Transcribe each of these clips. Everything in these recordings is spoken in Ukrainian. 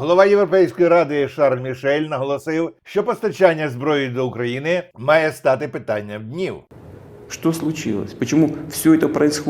Голова Європейської ради Шарль Мішель наголосив, що постачання зброї до України має стати питанням днів. Що случилось? Чому все це відбувається?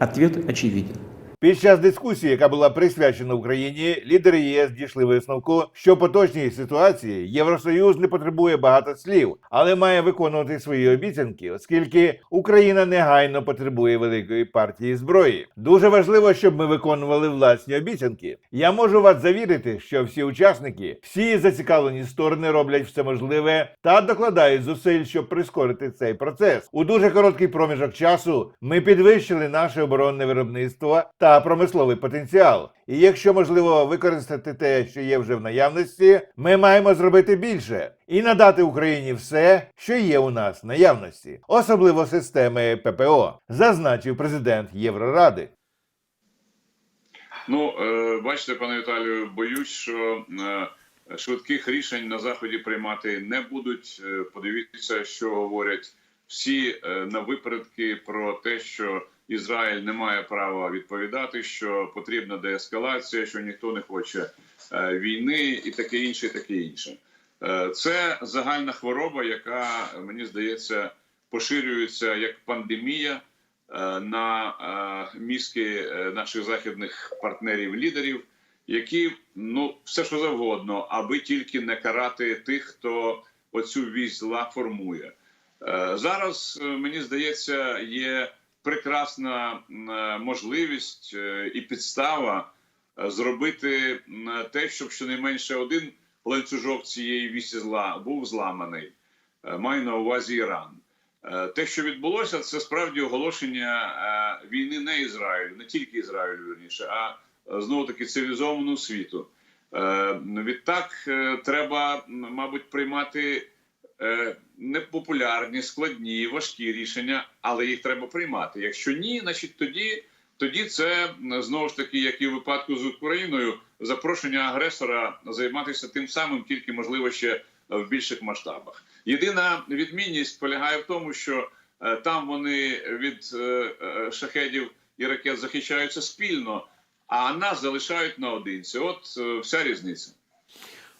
Ответ очевиден. Під час дискусії, яка була присвячена Україні, лідери ЄС дійшли висновку, що поточній ситуації Євросоюз не потребує багато слів, але має виконувати свої обіцянки, оскільки Україна негайно потребує великої партії зброї. Дуже важливо, щоб ми виконували власні обіцянки. Я можу вас завірити, що всі учасники, всі зацікавлені сторони роблять все можливе та докладають зусиль, щоб прискорити цей процес. У дуже короткий проміжок часу ми підвищили наше оборонне виробництво та промисловий потенціал. І якщо можливо використати те, що є вже в наявності, ми маємо зробити більше і надати Україні все, що є у нас в наявності, особливо системи ППО, зазначив президент Євроради. Ну, е, бачите, пане Віталію, боюсь, що е, швидких рішень на заході приймати не будуть. Е, Подивіться, що говорять всі на випередки про те, що Ізраїль не має права відповідати, що потрібна деескалація, що ніхто не хоче е, війни, і таке інше, і таке інше. Е, Це загальна хвороба, яка мені здається поширюється як пандемія е, на мізки наших західних партнерів-лідерів, які ну все що завгодно, аби тільки не карати тих, хто оцю вісь зла формує. Зараз мені здається є прекрасна е, можливість е, і підстава е, зробити те, щоб щонайменше один ланцюжок цієї вісі зла був зламаний. Маю на увазі Іран. Те, що відбулося, це справді оголошення війни не Ізраїлю, не тільки Ізраїлю, вірніше, а знову таки цивілізованому світу. Відтак треба, мабуть, приймати непопулярні, складні, важкі рішення, але їх треба приймати. Якщо ні, значить тоді, тоді це знову ж таки, як і в випадку з Україною, запрошення агресора займатися тим самим, тільки можливо ще в більших масштабах. Єдина відмінність полягає в тому, що е, там вони від е, е, шахедів і ракет захищаються спільно, а нас залишають наодинці. От е, вся різниця.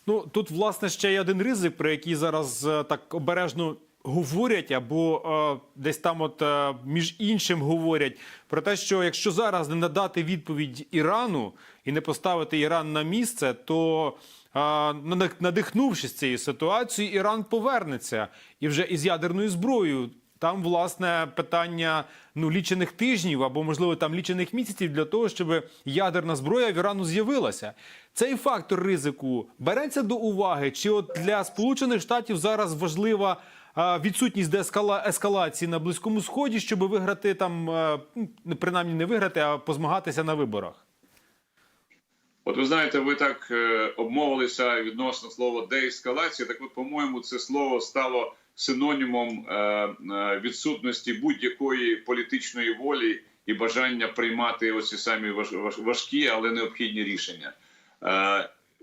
Ну тут власне ще є один ризик, про який зараз е, так обережно говорять, або е, десь там, от е, між іншим, говорять про те, що якщо зараз не надати відповідь Ірану і не поставити Іран на місце, то е, надих- надихнувшись цією ситуацією, Іран повернеться і вже із ядерною зброєю. Там власне питання ну лічених тижнів або можливо там лічених місяців для того, щоб ядерна зброя в Ірану з'явилася. Цей фактор ризику береться до уваги, чи от для Сполучених Штатів зараз важлива відсутність ескалації на близькому сході, щоб виграти там е, принаймні не виграти, а позмагатися на виборах. От ви знаєте, ви так е, обмовилися відносно слова деескалація. Так, от, по-моєму, це слово стало синонімом е, е, відсутності будь-якої політичної волі і бажання приймати оці самі важ, важ, важкі, але необхідні рішення.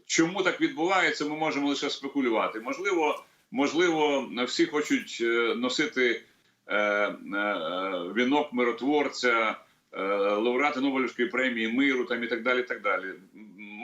Чому так відбувається? Ми можемо лише спекулювати. Можливо, можливо, всі хочуть носити вінок миротворця лауреати Нобелівської премії миру там і так далі. так далі.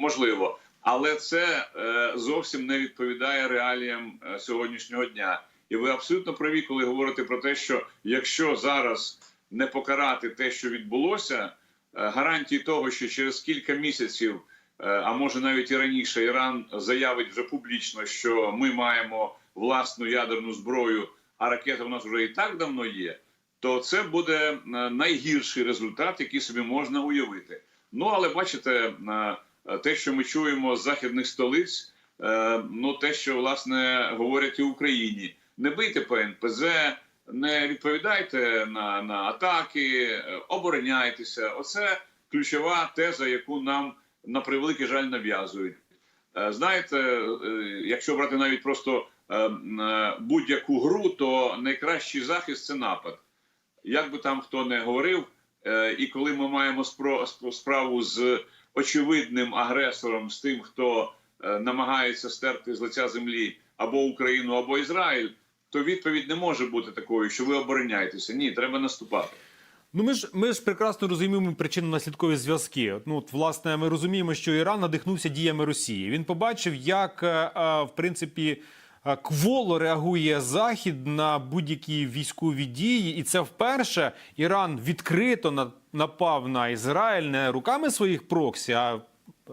Можливо, але це е, зовсім не відповідає реаліям е, сьогоднішнього дня. І ви абсолютно праві, коли говорите про те, що якщо зараз не покарати те, що відбулося, е, гарантії того, що через кілька місяців, а може навіть і раніше, Іран заявить вже публічно, що ми маємо власну ядерну зброю, а ракета в нас вже і так давно є то це буде найгірший результат, який собі можна уявити. Ну але бачите, те, що ми чуємо з західних столиць, е, ну те, що власне говорять і в Україні, не бийте по НПЗ, не відповідайте на, на атаки, е, обороняйтеся. Оце ключова теза, яку нам на превеликий жаль нав'язують. Е, Знаєте, е, якщо брати навіть просто е, е, будь-яку гру, то найкращий захист це напад як би там хто не говорив, е, і коли ми маємо справу з очевидним агресором, з тим, хто е, намагається стерти з лиця землі або Україну, або Ізраїль, то відповідь не може бути такою, що ви обороняєтеся. Ні, треба наступати. Ну, ми ж ми ж прекрасно розуміємо причинно-наслідкові зв'язки. Ну, от, власне, ми розуміємо, що Іран надихнувся діями Росії. Він побачив, як е, е, в принципі. Е, Кволо реагує Захід на будь-які військові дії, і це вперше Іран відкрито на- напав на Ізраїль не руками своїх проксі, а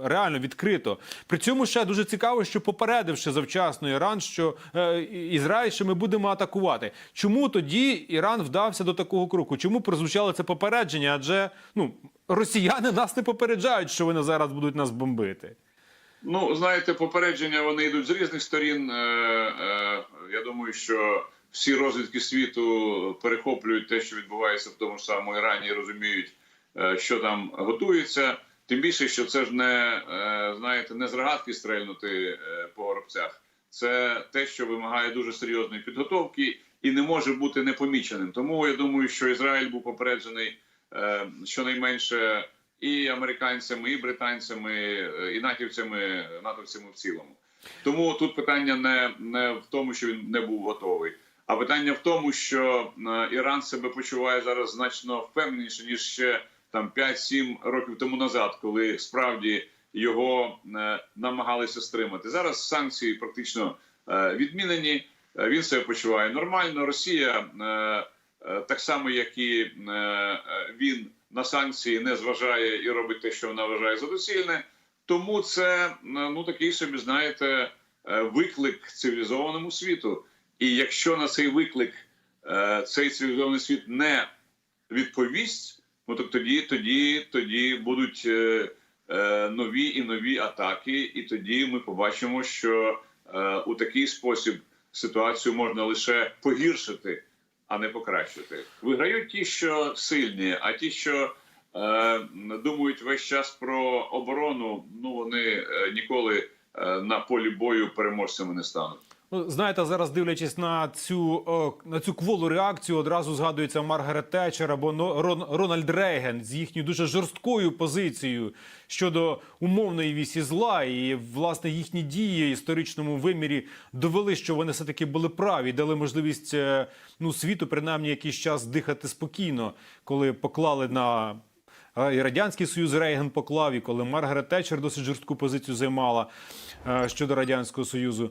реально відкрито. При цьому ще дуже цікаво, що попередивши завчасно Іран, що е, Ізраїль, що ми будемо атакувати. Чому тоді Іран вдався до такого кроку? Чому прозвучало це попередження? Адже ну росіяни нас не попереджають, що вони зараз будуть нас бомбити. Ну, знаєте, попередження вони йдуть з різних сторін. Е, е, я думаю, що всі розвідки світу перехоплюють те, що відбувається в тому ж самому Ірані, і розуміють, е, що там готується. Тим більше, що це ж не знаєте, не з рогатки стрельнути по горобцях. Це те, що вимагає дуже серйозної підготовки і не може бути непоміченим. Тому я думаю, що Ізраїль був попереджений щонайменше і американцями, і британцями, е, і натівцями, натовцями в цілому. Тому тут питання не, не в тому, що він не був готовий, а питання в тому, що е, Іран себе почуває зараз значно впевненіше ніж ще там 5-7 років тому назад, коли справді його е, намагалися стримати. Зараз санкції практично відмінені. Він себе почуває нормально. Росія так само, як і він на санкції не зважає і робить те, що вона вважає за доцільне. Тому це ну такий собі, знаєте, е, виклик цивілізованому світу. І якщо на цей виклик е, цей цивілізований світ не відповість, ну то тоді, тоді, тоді будуть е, нові і нові атаки, і тоді ми побачимо, що у такий спосіб ситуацію можна лише погіршити, а не покращити. Виграють ті, що сильні, а ті, що е, думають весь час про оборону, ну вони е, ніколи е, на полі бою переможцями не стануть. Ну, знаєте, зараз дивлячись на цю на цю кволу реакцію, одразу згадується Маргарет Тетчер або Рон, Рональд Рейген з їхньою дуже жорсткою позицією щодо умовної вісі зла. І власне їхні дії в історичному вимірі довели, що вони все таки були праві, дали можливість е, ну світу принаймні якийсь час дихати спокійно, коли поклали на І Радянський Союз Рейган поклав, і коли Маргарет Тетчер досить жорстку позицію займала е, щодо Радянського Союзу.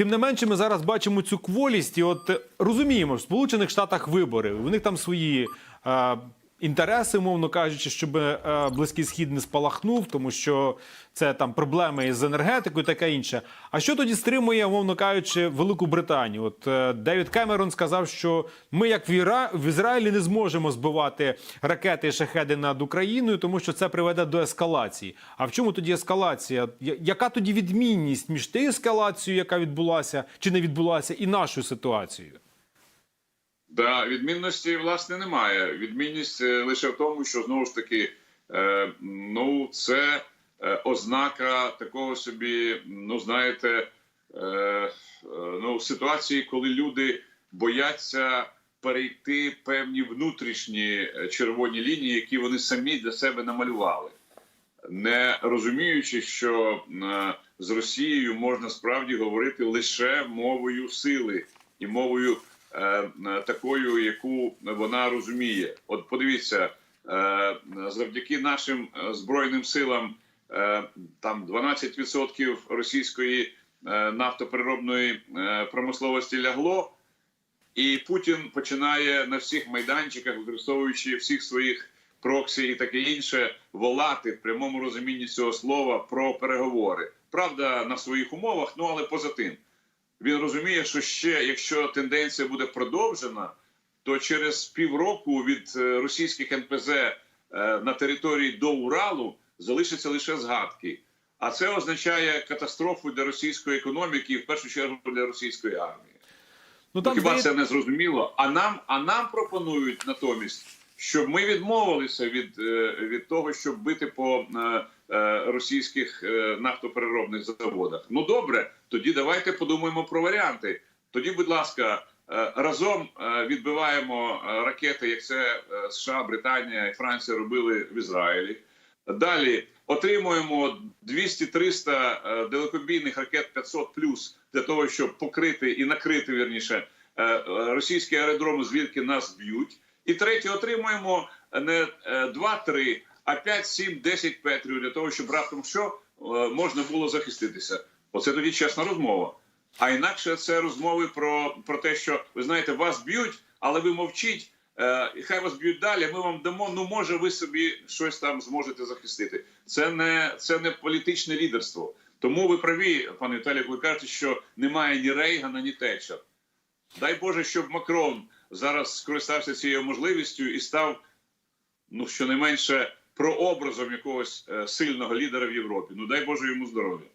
Тим не менше, ми зараз бачимо цю кволість, і от е, розуміємо, в Сполучених Штатах вибори, у них там свої е, інтереси, мовно кажучи, щоб е, Близький Схід не спалахнув, тому що це там проблеми із енергетикою, таке інше. А що тоді стримує, мовно кажучи, Велику Британію? От е, Девід Кемерон сказав, що ми, як в Ізраїлі, не зможемо збивати ракети і шахеди над Україною, тому що це приведе до ескалації. А в чому тоді ескалація? Яка тоді відмінність між тією ескалацією, яка відбулася чи не відбулася, і нашою ситуацією? Да, відмінності власне немає. Відмінність е, лише в тому, що знову ж таки, е, ну це е, ознака такого собі, ну знаєте, ну ситуації, коли люди бояться перейти певні внутрішні червоні лінії, які вони самі для себе намалювали, не розуміючи, що з Росією можна справді говорити лише мовою сили і мовою такою, яку вона розуміє. От подивіться, е, завдяки нашим е, збройним силам е, там 12% російської е, нафтопереробної е, промисловості лягло. І Путін починає на всіх майданчиках, використовуючи всіх своїх проксі і таке інше, волати в прямому розумінні цього слова про переговори. Правда, на своїх умовах, ну але поза тим. Він розуміє, що ще якщо тенденція буде продовжена, то через півроку від е, російських НПЗ е, на території до Уралу залишаться лише згадки. А це означає катастрофу для російської економіки і в першу чергу для російської армії. Ну Ну, Хіба здається- це не зрозуміло? А нам, а нам пропонують натомість, щоб ми відмовилися від, е, від того, щоб бити по російських е, нафтопереробних заводах. Ну добре, тоді давайте подумаємо про варіанти. Тоді, будь ласка, е, разом е, відбиваємо е, ракети, як це е, США, Британія і Франція робили в Ізраїлі. Далі отримуємо 200-300 е, далекобійних ракет 500 плюс для того, щоб покрити і накрити вірніше е, е, російські аеродроми, звідки нас б'ють. І третє, отримуємо не е, 2-3, а 5, 7, 10 петрів для того, щоб раптом що е, можна було захиститися. Оце тоді чесна розмова. А інакше це розмови про, про те, що ви знаєте, вас б'ють, але ви мовчіть. Е, і хай вас б'ють далі. Ми вам дамо. Ну може, ви собі щось там зможете захистити. Це не це не політичне лідерство. Тому ви праві, пане Віталій, ви кажете, що немає ні Рейгана, ні Тетчер. Дай Боже, щоб Макрон зараз скористався цією можливістю і став, ну щонайменше, прообразом якогось е, сильного лідера в Європі. Ну дай Боже йому здоров'я.